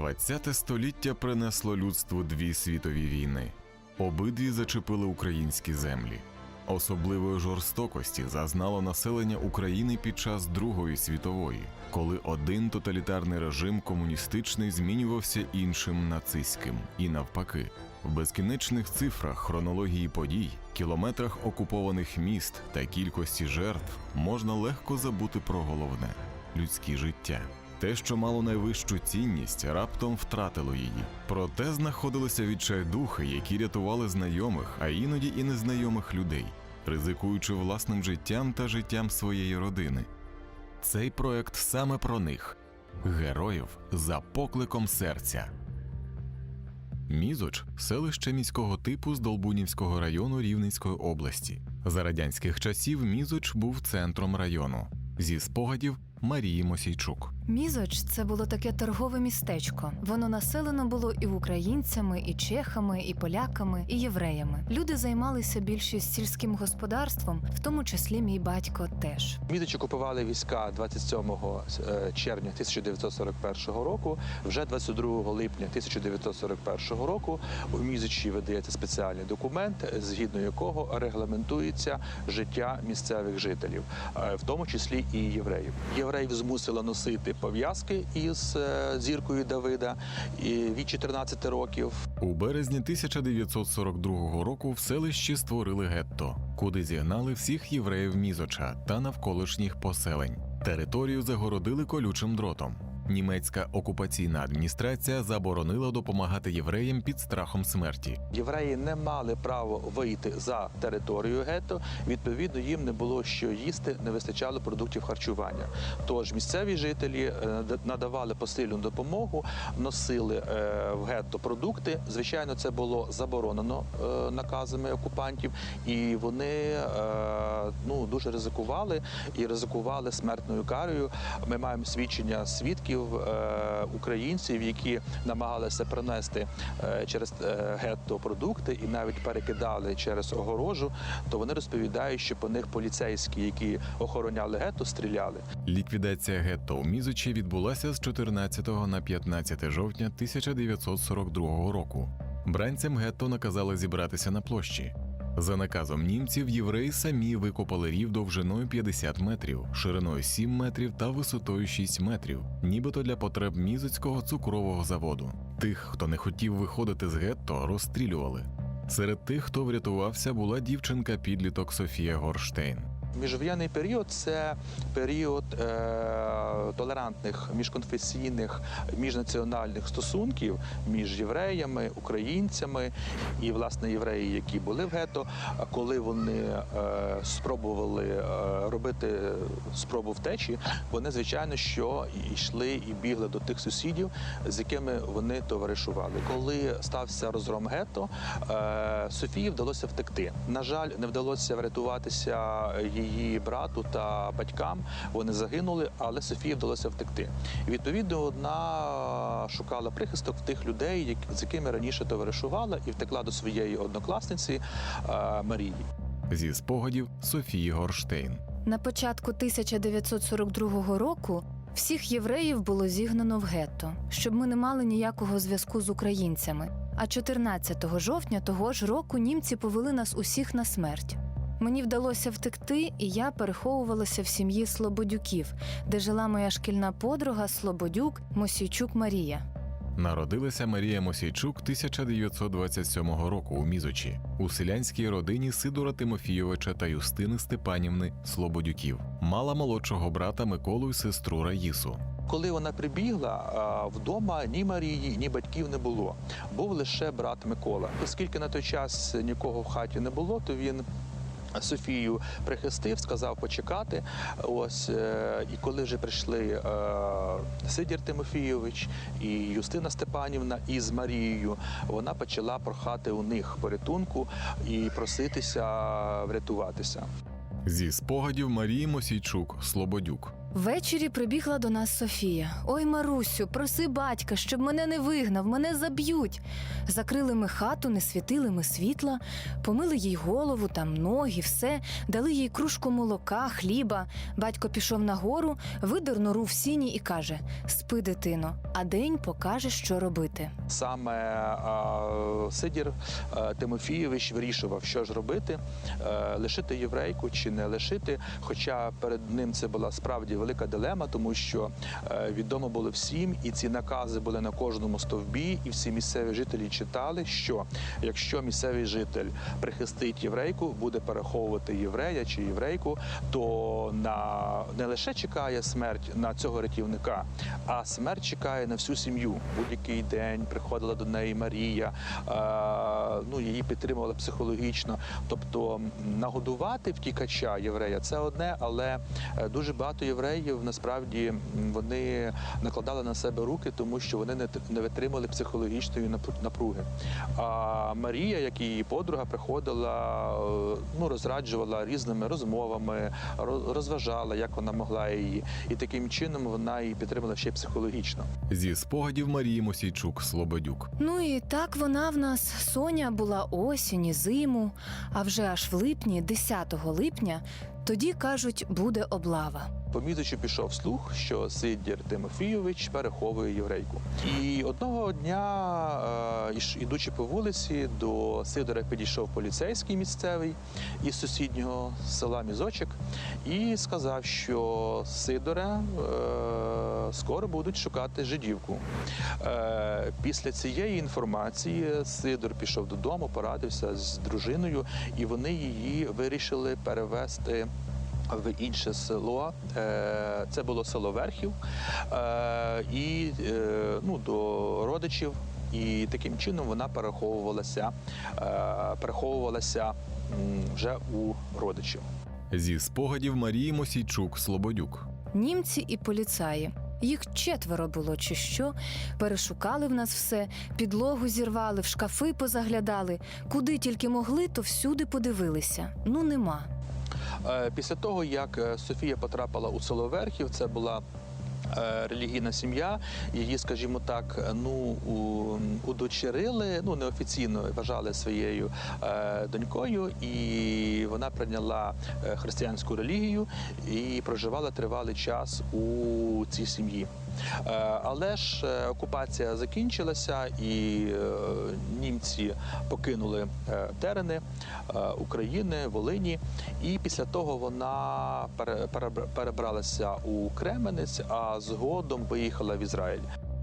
ХХ століття принесло людству дві світові війни. Обидві зачепили українські землі. Особливої жорстокості зазнало населення України під час Другої світової, коли один тоталітарний режим комуністичний змінювався іншим нацистським, і навпаки. В безкінечних цифрах хронології подій, кілометрах окупованих міст та кількості жертв можна легко забути про головне людське життя. Те, що мало найвищу цінність, раптом втратило її. Проте знаходилися відчайдухи, які рятували знайомих, а іноді і незнайомих людей, ризикуючи власним життям та життям своєї родини. Цей проект саме про них героїв за покликом серця. Мізоч селище міського типу з Долбунівського району Рівненської області. За радянських часів Мізоч був центром району. Зі спогадів Марії Мосійчук. Мізоч це було таке торгове містечко. Воно населено було і українцями, і чехами, і поляками, і євреями. Люди займалися більшість сільським господарством, в тому числі мій батько теж. Мідичі купували війська 27 е, червня 1941 року. Вже 22 липня 1941 року у Мізичі видається спеціальний документ, згідно якого регламентується життя місцевих жителів, е, в тому числі і євреїв. Євреїв змусили носити пов'язки із е, зіркою Давида від 14 років. У березні 1942 року в селищі створили гетто, куди зігнали всіх євреїв Мізоча та навколишніх поселень. Територію загородили колючим дротом. Німецька окупаційна адміністрація заборонила допомагати євреям під страхом смерті. Євреї не мали право вийти за територію гетто. Відповідно, їм не було що їсти, не вистачало продуктів харчування. Тож місцеві жителі е, надавали посильну допомогу, носили е, в гетто продукти. Звичайно, це було заборонено е, наказами окупантів, і вони ну дуже ризикували і ризикували смертною карою. Ми маємо свідчення свідків е, українців, які намагалися принести е, через е, гетто продукти і навіть перекидали через огорожу. То вони розповідають, що по них поліцейські, які охороняли гетто, стріляли. Ліквідація гетто у Мізочі відбулася з 14 на 15 жовтня 1942 року. Бранцям гетто наказали зібратися на площі. За наказом німців євреї самі викопали рів довжиною 50 метрів, шириною 7 метрів та висотою 6 метрів, нібито для потреб мізоцького цукрового заводу. Тих, хто не хотів виходити з гетто, розстрілювали. Серед тих, хто врятувався, була дівчинка-підліток Софія Горштейн. Міжвоєнний період це період е, толерантних міжконфесійних міжнаціональних стосунків між євреями, українцями і власне євреї, які були в гетто. Коли вони е, спробували е, робити спробу втечі, вони звичайно що йшли і бігли до тих сусідів, з якими вони товаришували. Коли стався розгром гетто, е, Софії вдалося втекти. На жаль, не вдалося врятуватися її брату та батькам. Вони загинули, але Софії вдалося втекти. І відповідно вона шукала прихисток в тих людей, з якими раніше товаришувала, і втекла до своєї однокласниці е, Марії. Зі спогадів Софії Горштейн. На початку 1942 року всіх євреїв було зігнано в гетто, щоб ми не мали ніякого зв'язку з українцями. А 14 жовтня того ж року німці повели нас усіх на смерть. Мені вдалося втекти, і я переховувалася в сім'ї Слободюків, де жила моя шкільна подруга Слободюк Мосійчук Марія. Народилася Марія Мосійчук 1927 року у Мізочі у селянській родині Сидора Тимофійовича та Юстини Степанівни Слободюків. Мала молодшого брата Миколу й сестру Раїсу. Коли вона прибігла вдома, ні Марії, ні батьків не було. Був лише брат Микола. Оскільки на той час нікого в хаті не було, то він. Софію прихистив, сказав почекати. Ось е, і коли вже прийшли е, Сидір Тимофійович і Юстина Степанівна із Марією, вона почала прохати у них порятунку і проситися врятуватися. Зі спогадів Марії Мосійчук Слободюк. Ввечері прибігла до нас Софія. Ой, Марусю, проси батька, щоб мене не вигнав, мене заб'ють. Закрили ми хату, не світили ми світла, помили їй голову, там ноги, все, дали їй кружку молока, хліба. Батько пішов нагору, видер нору в сіні і каже: Спи, дитино, а день покаже, що робити. Саме Сидір Тимофійович вирішував, що ж робити, е, лишити єврейку чи не лишити. Хоча перед ним це була справді велика дилема, тому що е, відомо було всім, і ці накази були на кожному стовбі, і всі місцеві жителі читали, що якщо місцевий житель прихистить єврейку, буде переховувати єврея чи єврейку, то на не лише чекає смерть на цього рятівника, а смерть чекає на всю сім'ю. Будь-який день приходила до неї Марія, е, ну її підтримувала психологічно. Тобто нагодувати втікача єврея це одне, але е, дуже багато євреїв насправді вони накладали на себе руки, тому що вони не, витримали психологічної напру- напруги. А Марія, як і її подруга, приходила, е, ну розраджувала різними розмовами, розважала, як вона могла її, і таким чином вона її підтримала ще й психологічно. Зі спогадів Марії Мосійчук Слободюк. Ну і так вона в нас Соня була осінь і зиму, а вже аж в липні, 10 липня, тоді кажуть, буде облава. По мізичу пішов слух, що Сидір Тимофійович переховує єврейку. І одного дня, е, ідучи по вулиці, до Сидора підійшов поліцейський місцевий із сусіднього села Мізочок і сказав, що Сидоре е, скоро будуть шукати жидівку. Е, Після цієї інформації Сидор пішов додому, порадився з дружиною, і вони її вирішили перевести в інше село. Е, Це було село Верхів, Е, і е, ну, до родичів. І таким чином вона переховувалася, переховувалася вже у родичів. Зі спогадів Марії Мосійчук Слободюк. Німці і поліцаї. Їх четверо було чи що. Перешукали в нас все, підлогу зірвали, в шкафи позаглядали. Куди тільки могли, то всюди подивилися. Ну нема. Е, Після того, як е, Софія потрапила у село Верхів, це була е, релігійна сім'я. Її, скажімо так, ну удочерили, ну неофіційно вважали своєю е, донькою, і вона прийняла християнську релігію і проживала тривалий час у цій сім'ї. Е, Але ж е, окупація закінчилася, і е, німці покинули терени України, Волині. І після того вона пере- перебралася у Кременець, а згодом поїхала в Ізраїль.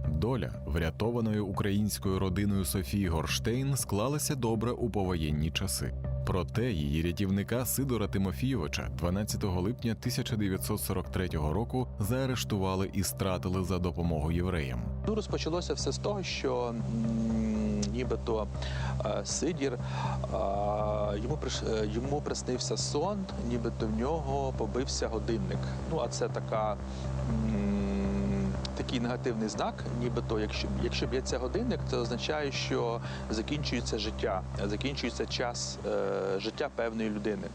Доля врятованої українською родиною Софії Горштейн склалася добре у повоєнні часи. Проте її рятівника Сидора Тимофійовича 12 липня 1943 року заарештували і стратили за допомогу євреям. Ну, розпочалося все з того, що нібито е, Сидір е, йому е, йому приснився сон, нібито в нього побився годинник. Ну а це така. Такий негативний знак, нібито, якщо якщо б'ється годинник, це означає, що закінчується життя, закінчується час е, життя певної людини.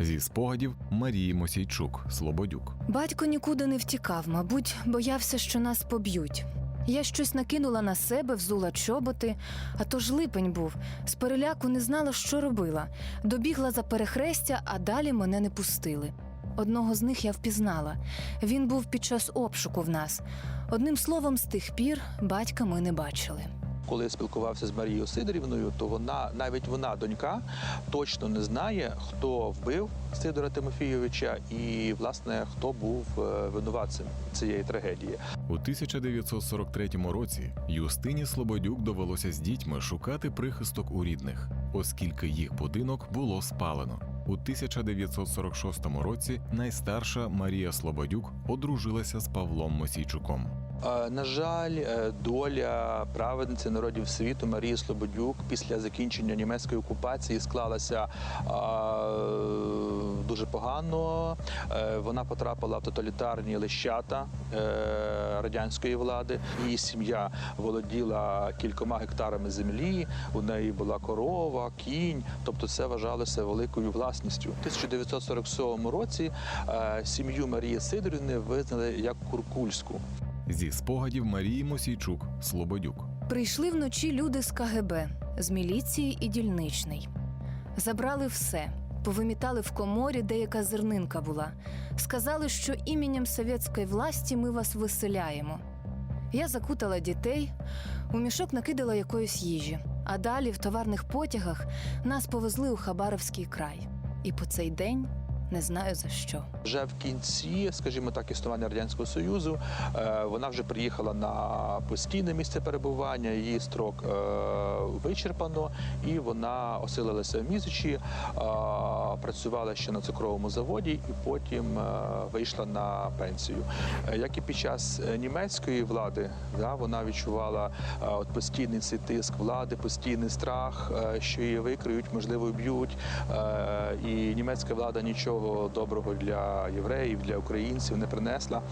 Зі спогадів Марії Мосійчук Слободюк. Батько нікуди не втікав, мабуть, боявся, що нас поб'ють. Я щось накинула на себе, взула чоботи, а то ж липень був. З переляку не знала, що робила. Добігла за перехрестя, а далі мене не пустили. Одного з них я впізнала. Він був під час обшуку в нас. Одним словом, з тих пір батька ми не бачили. Коли я спілкувався з Марією Сидорівною, то вона навіть вона, донька, точно не знає, хто вбив Сидора Тимофійовича і власне хто був е, винуватцем цієї трагедії. У 1943 році Юстині Слободюк довелося з дітьми шукати прихисток у рідних, оскільки їх будинок було спалено. У 1946 році найстарша Марія Слободюк одружилася з Павлом Мосійчуком. Е, На жаль, е, доля праведниці народів світу Марії Слободюк після закінчення німецької окупації склалася е, дуже погано. Е, Вона потрапила в тоталітарні лищата е, радянської влади. Її сім'я володіла кількома гектарами землі. У неї була корова, кінь. Тобто, це вважалося великою власністю. У 1947 році е, сім'ю Марії Сидорівни визнали як куркульську. Зі спогадів Марії Мосійчук Слободюк. Прийшли вночі люди з КГБ, з міліції і дільничний. Забрали все, повимітали в коморі, деяка зернинка була. Сказали, що іменем совєтської власті ми вас виселяємо. Я закутала дітей, у мішок накидала якоїсь їжі, а далі в товарних потягах нас повезли у Хабаровський край. І по цей день не знаю за що. Вже в кінці, скажімо так, існування радянського союзу, е, вона вже приїхала на постійне місце перебування. Її строк е, вичерпано, і вона оселилася в мізичі, е, працювала ще на цукровому заводі, і потім вийшла на пенсію. Як і під час німецької влади, вона відчувала от постійний цей тиск влади, постійний страх, що її викриють, можливо, вб'ють. Е, І німецька влада нічого доброго для євреїв, для українців не принесла.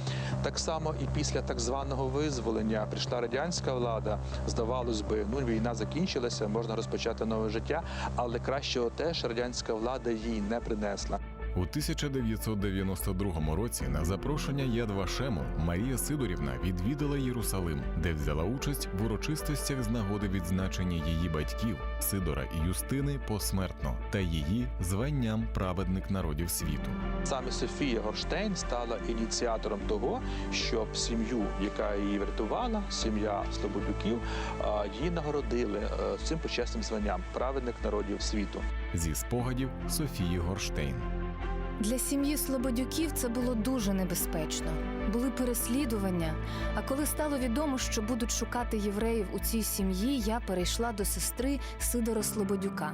Так само і після так званого визволення прийшла радянська влада. Здавалось би, ну війна закінчилася, можна розпочати нове життя, але кращого теж радянська влада їй не принесла. У 1992 році на запрошення Яд Вашему Марія Сидорівна відвідала Єрусалим, де взяла участь в урочистостях з нагоди відзначення її батьків Сидора і Юстини посмертно та її званням праведник народів світу. Саме Софія Горштейн стала ініціатором того, щоб сім'ю, яка її врятувала, сім'я Слободюків, її нагородили е, цим почесним званням праведник народів світу. Зі спогадів Софії Горштейн. Для сім'ї Слободюків це було дуже небезпечно. Були переслідування. А коли стало відомо, що будуть шукати євреїв у цій сім'ї, я перейшла до сестри Сидора Слободюка.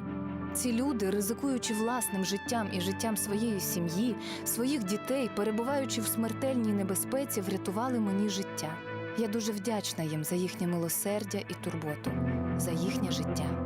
Ці люди, ризикуючи власним життям і життям своєї сім'ї, своїх дітей, перебуваючи в смертельній небезпеці, врятували мені життя. Я дуже вдячна їм за їхнє милосердя і турботу, за їхнє життя.